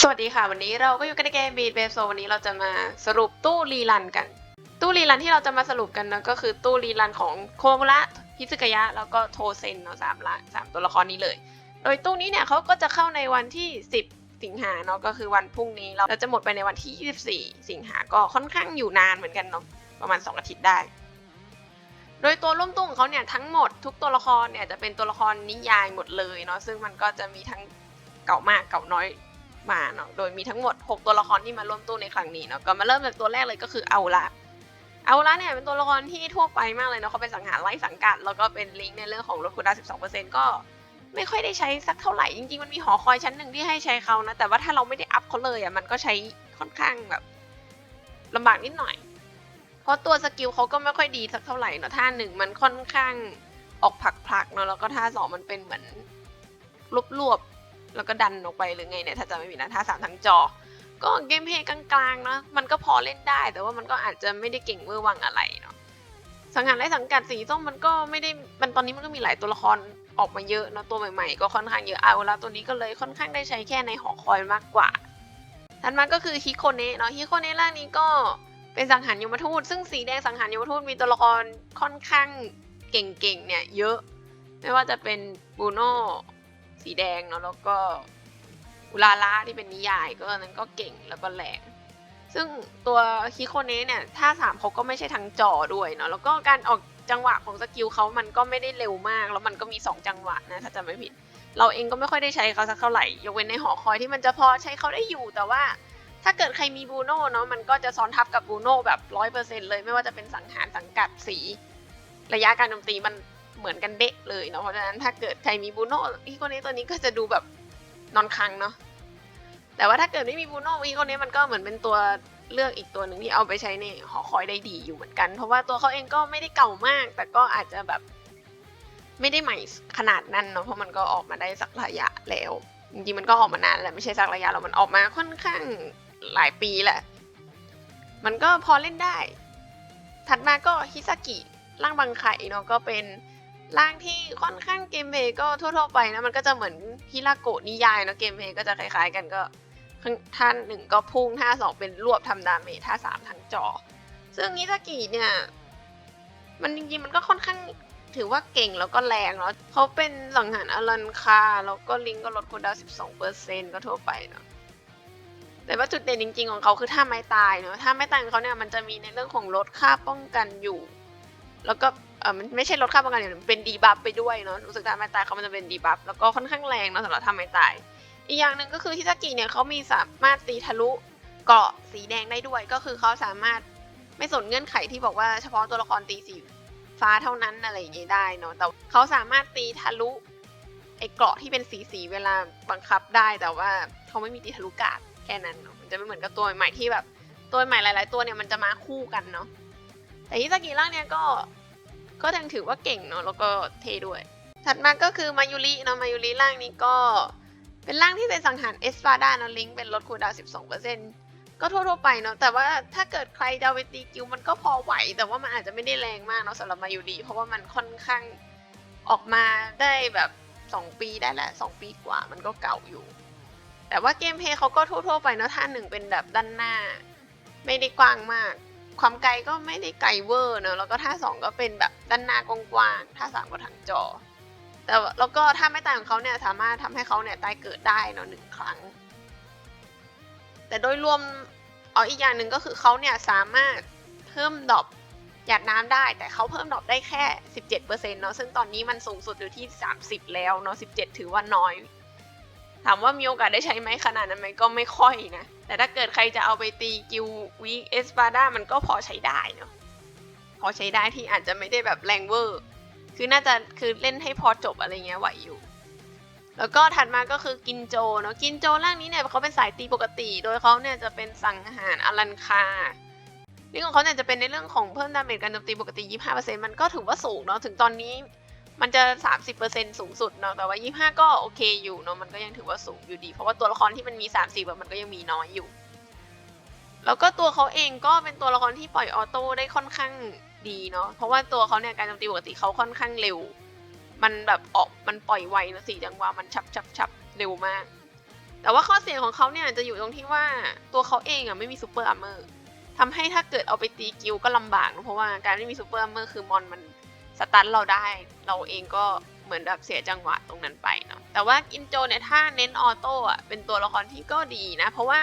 สวัสดีค่ะ วันนี้เราก็อยู่กันในเกมบีดเบโซวันนี้เราจะมาสรุปตู้รีรันกัน ตู้รีรันที่เราจะมาสรุปกันนะก็คือตู้รีรันของโคมุระฮิซึกยะ แล้วก็โทเซนเนาะสามละสามตัวละครนี้เลย โดยตู้นี้เนี่ยเขาก็จะเข้าในวันที่ 10 สิงหาเนาะก็คือวันพรุ่งนี้เราจะหมดไปในวันที่ 24 สิงหาก็ค่อนข้างอยู่นานเหมือนกันเนาะประมาณ 2 อาทิตย์ได้ โดยตัวร่วมตู้ของเขาเนี่ยทั้งหมดทุกตัวละครเนี่ยจะเป็นตัวละครนิยายหมดเลยเนาะซึ่งมันก็จะมีทั้งเก่ามากเก่าน้อย มาเนาะ โดยมีทั้งหมด 6 ตัวละครที่มาร่วมตู้ในครั้งนี้เนาะ ก็มาเริ่มจากตัวแรกเลยก็คือเอาละเอาละเนี่ยเป็นตัวละครที่ทั่วไปมากเลยเนาะเขาเป็นสังหารไล่สังกัด แล้วก็เป็นลิงก์ในเรื่องของลดคุณดา12%ก็ไม่ค่อยได้ใช้สักเท่าไหร่ จริงๆ มันมีหอคอยชั้นหนึ่งที่ให้ใช้เขานะ แต่ว่าถ้าเราไม่ได้อัพเขาเลยอะ มันก็ใช้ค่อนข้างแบบลำบากนิดหน่อย เพราะตัวสกิลเขาก็ไม่ค่อยดีสักเท่าไหร่เนาะท่าหนึ่งมันค่อนข้างออกผักๆเนาะ แล้วก็ท่าสองมันเป็นเหมือนรวบๆ แล้วก็ดันออกไปหรือไงเนี่ยถ้าจะไม่ผิดนะท่าสามทั้งจอ ก็เกมเพลย์กลางๆเนาะมันก็พอเล่นได้ แต่ว่ามันก็อาจจะไม่ได้เก่งเวอร์วังอะไรเนาะสังหารไร้สังกัดสีส้มมันก็ไม่ได้มันตอนนี้มันก็มีหลายตัวละครออกมาเยอะนะตัวใหม่ๆ ก็ค่อนข้างเยอะเอาแล้วตัวนี้ก็เลยค่อนข้างได้ใช้แค่ในหอคอยมากกว่าถัดมาก็คือฮิโคเนะเนาะฮิโคเนะร่างนี้ก็เป็นสังหารยมทูต ซึ่งสีแดงสังหารยมทูตมีตัวละครค่อนข้างเก่งๆเนี่ยเยอะ ไม่ว่าจะเป็นบูโน สีแดงเนาะแล้วก็อุลาล่าที่เป็นนิยายก็นั้นก็เก่งแล้วก็แรงซึ่งตัวฮิโคเนะเนี่ยท่าสามเขาก็ไม่ใช่ทั้งจอด้วยเนาะแล้วก็การออกจังหวะของสกิลเขามันก็ไม่ได้เร็วมาก แล้วมันก็มีสองจังหวะนะถ้าจำไม่ผิด เราเองก็ไม่ค่อยได้ใช้เขาสักเท่าไหร่ ยกเว้นในหอคอยที่มันจะพอใช้เขาได้อยู่แต่ว่า ถ้าเกิดใครมีบูโน่เนาะมันก็จะซ้อนทับกับบูโน่แบบร้อยเปอร์เซ็นเลย ไม่ว่าจะเป็นสังหารสังกัดสี ระยะการโจมตีมัน เหมือนกันเดะเลยเนาะเพราะฉะนั้นถ้าเกิดใครมีบูโน่อีโคเนตัวนี้ก็จะดูแบบนอนคังเนาะแต่ว่าถ้าเกิดไม่มีบูโน่อีโคเนมันก็เหมือนเป็นตัวเลือกอีกตัวหนึ่งที่เอาไปใช้ในหอคอยได้ดีอยู่เหมือนกัน เพราะว่าตัวเขาเองก็ไม่ได้เก่ามาก แต่ก็อาจจะแบบไม่ได้ใหม่ขนาดนั้นเนาะเพราะมันก็ออกมาได้สักระยะแล้วจริงๆมันก็ออกมานานแล้วไม่ใช่สักระยะหรอกมันออกมาค่อนข้างหลายปีแหละ มันก็พอเล่นได้ ถัดมาก็ฮิซากิร่างบางไข่เนาะก็เป็น ร่างที่ค่อนข้างเกมเพย์ก็ทั่วๆไปนะ มันก็จะเหมือนฮิราโกะนิยายเนาะเกมเพย์ก็จะคล้ายๆกันก็ท่านหนึ่งก็พุ่งท่าสองเป็นรวบทำดาเมจท่าสามทั้งจอ ซึ่งฮิซากิเนี่ย มันจริงๆมันก็ค่อนข้างถือว่าเก่งแล้วก็แรงเนาะเขาเป็นสังหารอลันคา แล้วก็ลิงก็ลดคูดาวน์12%ก็ทั่วไปเนาะแต่ว่าจุดเด่นจริงๆของเขาคือท่าไม้ตายเนาะท่าไม้ตายของเขาเนี่ยมันจะมีในเรื่องของลดค่าป้องกันอยู่ แล้วก็เออมันไม่ใช่ลดค่าป้องกันอย่างเดียวมันเป็นดีบัฟไปด้วยเนาะรู้สึกท่าไม้ตายเขามันจะเป็นดีบัฟแล้วก็ค่อนข้างแรงเนาะสำหรับท่าไม้ตาย อีกอย่างหนึ่งก็คือฮิซากิเนี่ยเขามีสามารถตีทะลุเกราะสีแดงได้ด้วย ก็คือเขาสามารถไม่สนเงื่อนไขที่บอกว่าเฉพาะตัวละครตีสีฟ้าเท่านั้นอะไรอย่างเงี้ยได้เนาะแต่เขาสามารถตีทะลุไอ้เกราะที่เป็นสีสีเวลาบังคับได้แต่ว่าเขาไม่มีตีทะลุกาดแค่นั้นเนาะมันจะไม่เหมือนกับตัวใหม่ที่แบบ ตัวใหม่หลาย ๆ ตัวเนี่ยมันจะมาคู่กันเนาะ แต่ฮิซากิร่างเนี่ยก็ก็ยังถือว่าเก่งเนาะแล้วก็เทด้วย ถัดมาก็คือมายุริเนาะมายุริร่างนี้ก็เป็นร่างที่เป็นสังหารเอสปาดาเนาะลิงก์เป็นลดคูดาวน์12%ก็ทั่วๆไปเนาะแต่ว่าถ้าเกิดใครจะเอาไปตีกิวมันก็พอไหว แต่ว่ามันอาจจะไม่ได้แรงมากเนาะสำหรับมายูดีเพราะว่ามันค่อนข้างออกมาได้แบบ 2 ปีได้แหละ 2 ปีกว่ามันก็เก่าอยู่ แต่ว่าเกมเพย์เขาก็ทั่วๆไปเนาะท่าหนึ่งเป็นแบบด้านหน้า ไม่ได้กว้างมาก ความไกลก็ไม่ได้ไกลเวอร์เนาะแล้วก็ท่าสองก็เป็นแบบด้านหน้ากว้างๆท่าสามก็ถังจอ แต่แล้วก็ถ้าไม่ตายของเขาเนี่ยสามารถทำให้เขาเนี่ยตายเกิดได้เนาะหนึ่งครั้ง แต่โดยรวมอ๋ออีกอย่างหนึ่งก็คือเขาเนี่ยสามารถเพิ่มดอปหยาดน้ำได้ แต่เขาเพิ่มดอปได้แค่ 17%เนาะซึ่งตอนนี้มันสูงสุดอยู่ที่ 30 แล้วเนาะ17 ถือว่าน้อย ถามว่ามีโอกาสได้ใช้ไหมขนาดนั้นไหมก็ไม่ค่อยนะ แต่ถ้าเกิดใครจะเอาไปตีกิววีเอสปาด้ามันก็พอใช้ได้เนาะพอใช้ได้ที่อาจจะไม่ได้แบบแรงเวอร์ คือน่าจะคือเล่นให้พอจบอะไรเงี้ยไหวอยู่ แล้วก็ถัดมาก็คือกินโจเนาะกินโจร่างนี้เนี่ยเขาเป็นสายตีปกติ โดยเขาเนี่ยจะเป็นสังหารอลันคาเรื่องของเขาเนี่ยจะเป็นในเรื่องของเพิ่มดาเมจการโจมตีปกติ 25%มันก็ถือว่าสูงเนาะถึงตอนนี้ มันจะ 30%สูงสุดเนาะ แต่ว่า 25 ก็โอเคอยู่เนาะ มันก็ยังถือว่าสูงอยู่ดี เพราะว่าตัวละครที่มันมี 30แบบมันก็ยังมีน้อยอยู่ แล้วก็ตัวเขาเองก็เป็นตัวละครที่ปล่อยออโต้ได้ค่อนข้างดีเนาะ เพราะว่าตัวเขาเนี่ยการโจมตีปกติเขาค่อนข้างเร็ว มันแบบออก มันปล่อยไวนะสี่จังหวะมันชับชับชับเร็วมาก แต่ว่าข้อเสียของเขาเนี่ยจะอยู่ตรงที่ว่าตัวเขาเองอะไม่มีซูเปอร์อาร์เมอร์ทำให้ถ้าเกิดเอาไปตีกิลก็ลำบากนะเพราะว่าการไม่มีซูเปอร์อาร์เมอร์คือมอนมัน สตันเราได้เราเองก็เหมือนแบบเสียจังหวะตรงนั้นไปเนาะแต่ว่าอินโจเนี่ยถ้าเน้นออโต้อะเป็นตัวละครที่ก็ดีนะ เพราะว่า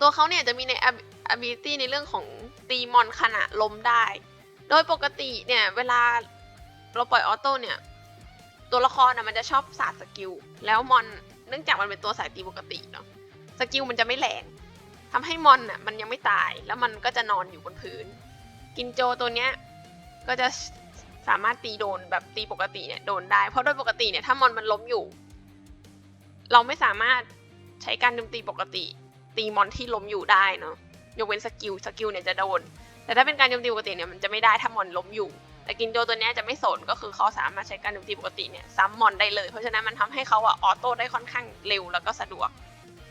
ตัวเขาเนี่ยจะมีใน ability ในเรื่องของตีมอนขณะล้มได้ โดยปกติเนี่ยเวลาเราปล่อยออโต้เนี่ย ตัวละครอะมันจะชอบสาดสกิล แล้วมอนเนื่องจากมันเป็นตัวสายตีปกติเนาะสกิลมันจะไม่แรงทำให้มอนอะมันยังไม่ตายแล้วมันก็จะนอนอยู่บนพื้น กินโจตัวเนี้ย ก็จะสามารถตีโดนแบบตีปกติเนี่ยโดนได้ เพราะโดยปกติเนี่ยถ้ามอนมันล้มอยู่ เราไม่สามารถใช้การโจมตีปกติ ตีมอนที่ล้มอยู่ได้เนาะยกเว้นสกิลสกิลเนี่ยจะโดน แต่ถ้าเป็นการโจมตีปกติเนี่ยมันจะไม่ได้ถ้ามอนล้มอยู่ แต่กินโจตัวนี้จะไม่สนก็คือเขาสามารถใช้การโจมตีปกติเนี่ยซ้ำมอนได้เลย เพราะฉะนั้นมันทำให้เขาอะออโต้ได้ค่อนข้างเร็วแล้วก็สะดวก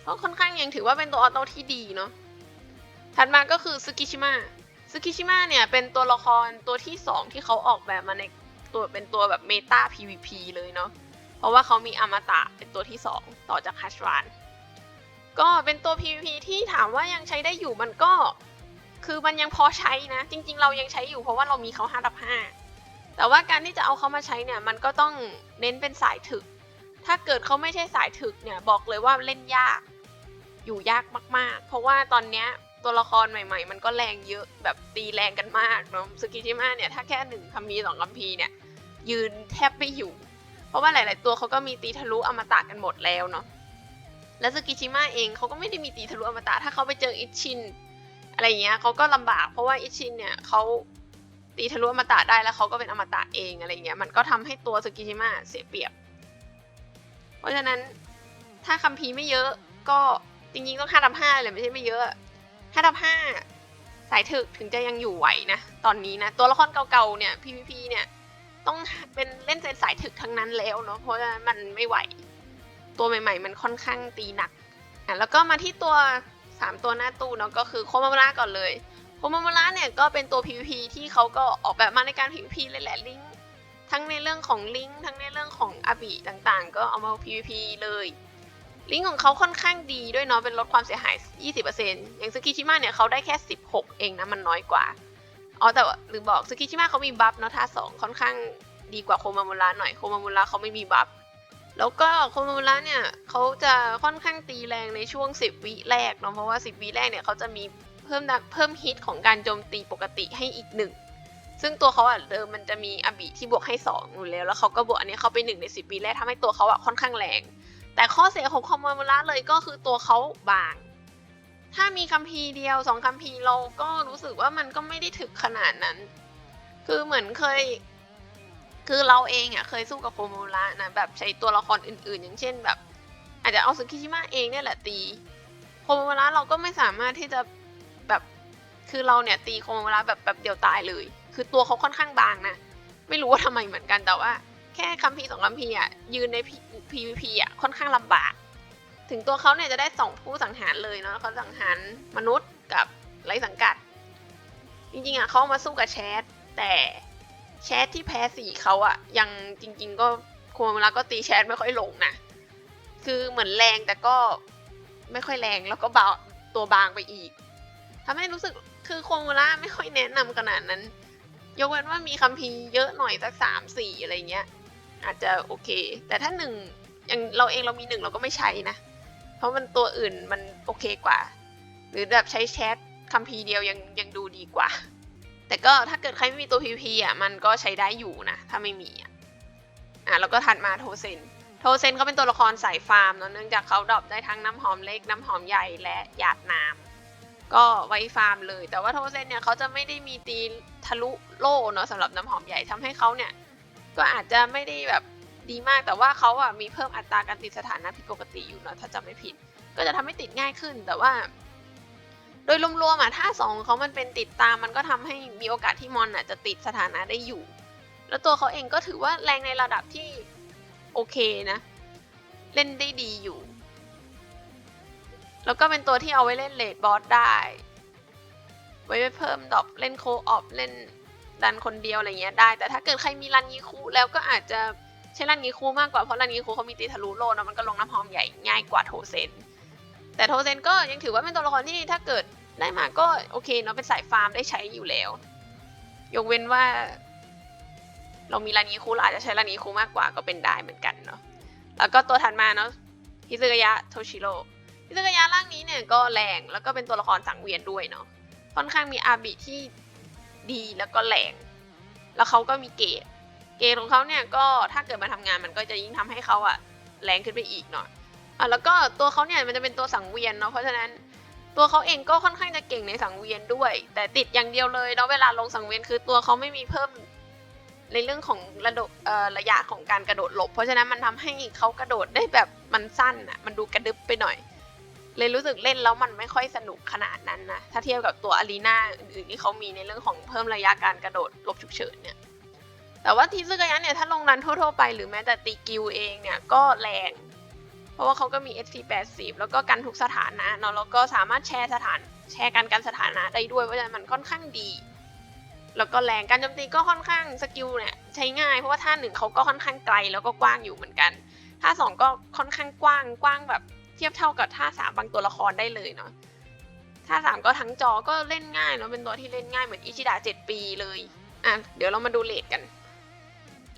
ก็ค่อนข้างยังถือว่าเป็นตัวออโต้ที่ดีเนาะถัดมาก็คือซึกิชิมะ ซึกิชิมะเนี่ยเป็นตัวละครตัวที่ 2 ที่เขาออกแบบมาในตัวเป็นตัวแบบเมตา PVP เลยเนาะ เพราะว่าเขามีอมตะเป็นตัวที่ 2 ต่อจากฮัชราน ก็เป็นตัว PVP ที่ถามว่ายังใช้ได้อยู่มันก็ คือมันยังพอใช้นะ จริง ๆ เรายังใช้อยู่เพราะว่าเรามีเขา5ดับ5แต่ว่าการที่จะเอาเขามาใช้เนี่ยมันก็ต้องเน้นเป็นสายถึก ถ้าเกิดเขาไม่ใช่สายถึกเนี่ยบอกเลยว่าเล่นยาก อยู่ยากมาก ๆ เพราะว่าตอนเนี้ย ตัวละครใหม่ ๆ มันก็แรงเยอะแบบตีแรงกันมากเนาะสกิชิมะเนี่ยถ้าแค่หนึ่งคัมภีร์สองคัมภีร์เนี่ยยืนแทบไม่อยู่ เพราะว่าหลาย ๆ ตัวเขาก็มีตีทะลุอมตะกันหมดแล้วเนาะแล้วสกิชิมะเองเขาก็ไม่ได้มีตีทะลุอมตะถ้าเขาไปเจออิชินอะไรเงี้ยเขาก็ลำบากเพราะว่าอิชินเนี่ยเขาตีทะลุอมตะได้แล้วเขาก็เป็นอมตะเองอะไรเงี้ยมันก็ทำให้ตัวสกิชิมะเสียเปรียบ เพราะฉะนั้นถ้าคัมภีร์ไม่เยอะก็จริงๆต้องห้าดับห้าเลยไม่ใช่ไม่เยอะ ห้าดับห้าสายถึกถึงจะยังอยู่ไหวนะ ตอนนี้นะ ตัวละครเก่าๆเนี่ย PVP เนี่ย ต้องเป็นเล่นเซนสายถึกทั้งนั้นแล้วเนาะเพราะมันไม่ไหว ตัวใหม่ ๆ มันค่อนข้างตีหนักอะแล้วก็มาที่ตัวสามตัวหน้าตู้เนาะก็คือโคมามุระก่อนเลยโคมามุระเนี่ยก็เป็นตัว PVP ที่เขาก็ออกแบบมาในการ PVP เลยแหละลิงทั้งในเรื่องของลิงทั้งในเรื่องของอาบิต่างๆ ก็เอามา PVP เลย ลิงก์ของเขาค่อนข้างดีด้วยเนาะ เป็นลดความเสียหาย 20%อย่างสกิชิมะเนี่ยเขาได้แค่ 16 เองนะ มันน้อยกว่า อ๋อ แต่วหรือบอกสกิชิมะเขามีบัฟเนาะท่าสองค่อนข้างดีกว่าโคมามุระหน่อย โคมามุระเขาไม่มีบัฟ แล้วก็โคโนมุระเนี่ยเขาจะค่อนข้างตีแรงในช่วง 10 วิแรกเนาะ เพราะว่า 10 วิแรกเนี่ยเขาจะมีเพิ่มดัเพิ่มฮิตของการโจมตีปกติให้อีกหนึ่งซึ่งตัวเขาอะเดิมมันจะมีอบิที่บวกให้2อยู่แล้ว แล้วเขาก็บวกอันนี้เขาไปหนึ่งใน10วิแรกทำให้ตัวเขาอะค่อนข้างแรง แต่ข้อเสียของคโนมุระเลยก็คือตัวเขาบาง ถ้ามีคัมภีร์เดียวสองคัมภีร์เราก็รู้สึกว่ามันก็ไม่ได้ถึกขนาดนั้น คือเหมือนเคย คือเราเองอะเคยสู้กับคโมระนะแบบใช้ตัวละครอื่นๆ อย่างเช่นแบบ อาจจะเอาสึกิชิมะเองเนี่ยแหละตีคโมระเราก็ไม่สามารถที่จะแบบคือเราเนี่ยตีคโมระแบบแบบเดียวตายเลย คือตัวเขาค่อนข้างบางนะไม่รู้ว่าทำไมเหมือนกันแต่ว่า ค่คัมภีร์สองคัมภีร์อะยืนใน PVP อะค่อนข้างลำบาก ถึงตัวเขาเนี่ยจะได้สองผู้สังหารเลยเนาะเขาสังหารมนุษย์กับไรสังกัด จริงๆอะเขามาสู้กับแชทแต่แชทที่แพ้สีเขาอะยังจริง ๆ ก็โคมามุระก็ตีแชทไม่ค่อยลงนะคือเหมือนแรงแต่ก็ไม่ค่อยแรงแล้วก็เบาตัวบางไปอีกทำให้รู้สึกคือโคมามุระไม่ค่อยแนะนำขนาดนั้น ยกเว้นว่ามีคัมภีร์เยอะหน่อยสักสามสี่อะไรเงี้ย อาจจะโอเค แต่ถ้าหนึ่งอย่างเราเองเรามีหนึ่งเราก็ไม่ใช้นะ เพราะมันตัวอื่นมันโอเคกว่า หรือแบบใช้แชทคัมภีร์เดียวยังยังดูดีกว่า แต่ก็ถ้าเกิดใครไม่มีตัว PP อะมันก็ใช้ได้อยู่นะ ถ้าไม่มีอะอะแล้วก็ถัดมาโทเซนโทเซนเขาเป็นตัวละครสายฟาร์มเนาะเนื่องจากเขาดรอปได้ทั้งน้ำหอมเล็กน้ำหอมใหญ่และหยาดน้ำก็ไว้ฟาร์มเลย แต่ว่าโทเซนเนี่ยเขาจะไม่ได้มีตีทะลุโล่เนาะสำหรับน้ำหอมใหญ่ทำให้เขาเนี่ย ก็อาจจะไม่ได้แบบดีมากแต่ว่าเขาอะมีเพิ่มอัตราการติดสถานะผิดปกติอยู่เนาะถ้าจำไม่ผิด ก็จะทำให้ติดง่ายขึ้นแต่ว่า โดยรวมๆอะถ้าสองเขามันเป็นติดตามมันก็ทำให้มีโอกาสที่มอนอะจะติดสถานะได้อยู่ แล้วตัวเขาเองก็ถือว่าแรงในระดับที่โอเคนะ เล่นได้ดีอยู่ แล้วก็เป็นตัวที่เอาไว้เล่นเลดบอสได้ ไว้เพิ่มดอปเล่นโคออฟเล่น ดันคนเดียวอะไรเงี้ยได้ แต่ถ้าเกิดใครมีรันยีคูแล้วก็อาจจะใช้รันงี้คูมากกว่าเพราะรันงี้คูเขามีตีทะลุโลนะมันก็ลงน้ำหอมใหญ่ง่ายกว่าโทเซน แต่โทเซนก็ยังถือว่าเป็นตัวละครที่ถ้าเกิดได้มาก็โอเคเนาะเป็นสายฟาร์มได้ใช้อยู่แล้ว ยกเว้นว่า เรามีรันงี้คูเราอาจจะใช้รันงี้คูมากกว่าก็เป็นได้เหมือนกันเนาะแล้วก็ตัวถัดมาเนาะฮิซึกายะโทชิโร่ฮิซึกายะร่างนี้เนี่ยก็แรงแล้วก็เป็นตัวละครสังเวียนด้วยเนาะค่อนข้างมีอาบิที่ ดีแล้วก็แรงแล้วเขาก็มีเกรดเกรดของเขาเนี่ยก็ถ้าเกิดมาทำงานมันก็จะยิ่งทำให้เขาอะแรงขึ้นไปอีกเนาะอะแล้วก็ตัวเขาเนี่ยมันจะเป็นตัวสังเวียนเนาะเพราะฉะนั้นตัวเขาเองก็ค่อนข้างจะเก่งในสังเวียนด้วย แต่ติดอย่างเดียวเลยเนาะเวลาลงสังเวียนคือตัวเขาไม่มีเพิ่มในเรื่องของระดระยะของการกระโดดหลบ เพราะฉะนั้นมันทำให้เขากระโดดได้แบบมันสั้นอะมันดูกระดึบไปหน่อย เลยรู้สึกเล่นแล้วมันไม่ค่อยสนุกขนาดนั้นนะ ถ้าเทียบกับตัวอารีนาอื่นๆที่เขามีในเรื่องของเพิ่มระยะการกระโดดหลบฉุกเฉินเนี่ย แต่ว่าทีซึกายะเนี่ยถ้าลงรันทั่วๆไปหรือแม้แต่ตีกิวเองเนี่ยก็แรง เพราะว่าเขาก็มี SP 80แล้วก็กันทุกสถานะเนาะแล้วก็สามารถแชร์สถานแชร์กันกันสถานะได้ด้วยเพราะฉะนั้นมันค่อนข้างดี แล้วก็แรงการโจมตีก็ค่อนข้างสกิลเนี่ยใช้ง่ายเพราะว่าท่าหนึ่งเขาก็ค่อนข้างไกลแล้วก็กว้างอยู่เหมือนกันท่าสองก็ค่อนข้างกว้างกว้างแบบ ทียบเท่ากับท่าสามบางตัวละครได้เลยเนาะท่าสามก็ทั้งจอก็เล่นง่ายเนาะเป็นตัวที่เล่นง่ายเหมือนอิชิดะเจ็ดปีเลยอะเดี๋ยวเรามาดูเลทกัน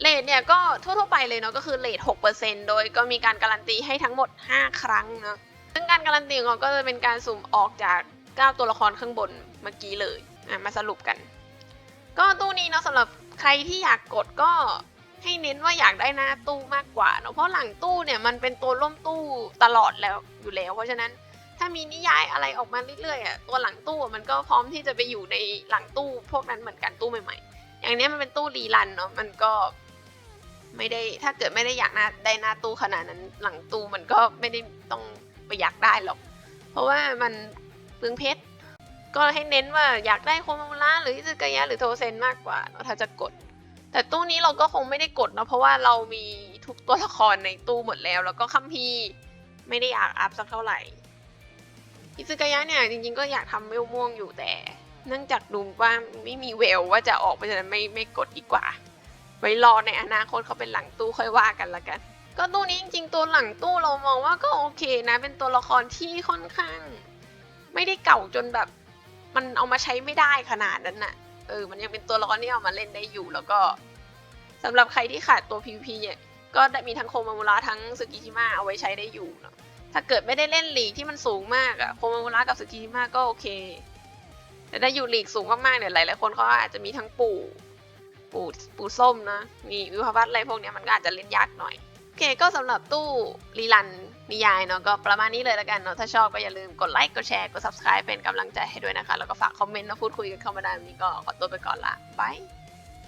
เลทเนี่ยก็ทั่วๆไปเลยเนาะก็คือเลท6%โดยก็มีการการันตีให้ทั้งหมด 5 ครั้งเนาะซึ่งการการันตีของเราก็จะเป็นการสุ่มออกจาก 9 ตัวละครข้างบนเมื่อกี้เลยอะมาสรุปกัน ก็ตู้นี้เนาะสำหรับใครที่อยากกดก็ ให้เน้นว่าอยากได้หน้าตู้มากกว่าเนาะเพราะหลังตู้เนี่ยมันเป็นตัวร่วมตู้ตลอดแล้วอยู่แล้ว เพราะฉะนั้นถ้ามีนิยายอะไรออกมาเรื่อยๆอะตัวหลังตู้มันก็พร้อมที่จะไปอยู่ในหลังตู้พวกนั้นเหมือนกันตู้ใหม่ๆ อย่างนี้มันเป็นตู้รีรันเนาะมันก็ไม่ได้ถ้าเกิดไม่ได้อยากหน้าได้หน้าตู้ขนาดนั้นหลังตู้มันก็ไม่ได้ต้องไปอยากได้หรอก เพราะว่ามันเปลืองเพชรก็ให้เน้นว่าอยากได้โคมามุระหรืออิซึกายะหรือโทเซนมากกว่าเนอะถ้าจะกด แต่ตู้นี้เราก็คงไม่ได้กดเนะเพราะว่าเรามีทุกตัวละครในตู้หมดแล้ว แล้วก็คัมภีร์ไม่ได้อยากอัพสักเท่าไหร่อิซึกายะเนี่ยจริงๆก็อยากทำเวลม่วงอยู่แต่ เนื่องจากดูว่าไม่มีเวลว่าจะออกเพราะฉะนั้นไม่ไม่กดดีกว่า ไว้รอในอนาคตเขาเป็นหลังตู้ค่อยว่ากันละกัน ก็ตู้นี้จริงๆตัวหลังตู้เรามองว่าก็โอเคนะ เป็นตัวละครที่ค่อนข้าง ไม่ได้เก่าจนแบบ มันเอามาใช้ไม่ได้ขนาดนั้นน่ะ เออ มันยังเป็นตัวละครที่เอามาเล่นได้อยู่ แล้วก็สำหรับใครที่ขาดตัว PVP เนี่ย ก็ได้มีทั้งโคมามุระทั้งสึกิชิมะเอาไว้ใช้ได้อยู่เนาะ ถ้าเกิดไม่ได้เล่นลีกที่มันสูงมากอะโคมามุระกับสึกิชิมะก็โอเค แต่ถ้าอยู่ลีกสูงมากๆเนี่ยหลายๆคนเขาอาจจะมีทั้งปู่ ปู่ ปู่ส้มนะ มีวิภวัตอะไรพวกเนี้ยมันก็อาจจะเล่นยากหน่อย อเคก็สำหรับตู้รีลันนิยายเนาะก็ประมาณนี้เลยแล้วกันเนาะถ้าชอบก็อย่าลืมกดไลค์กดแชร์กด subscribe เป็นกำลังใจให้ด้วยนะคะ แล้วก็ฝากคอมเมนต์มาพูดคุยกันเข้ามาได้วันนี้ก็ขอตัวไปก่อนละบาย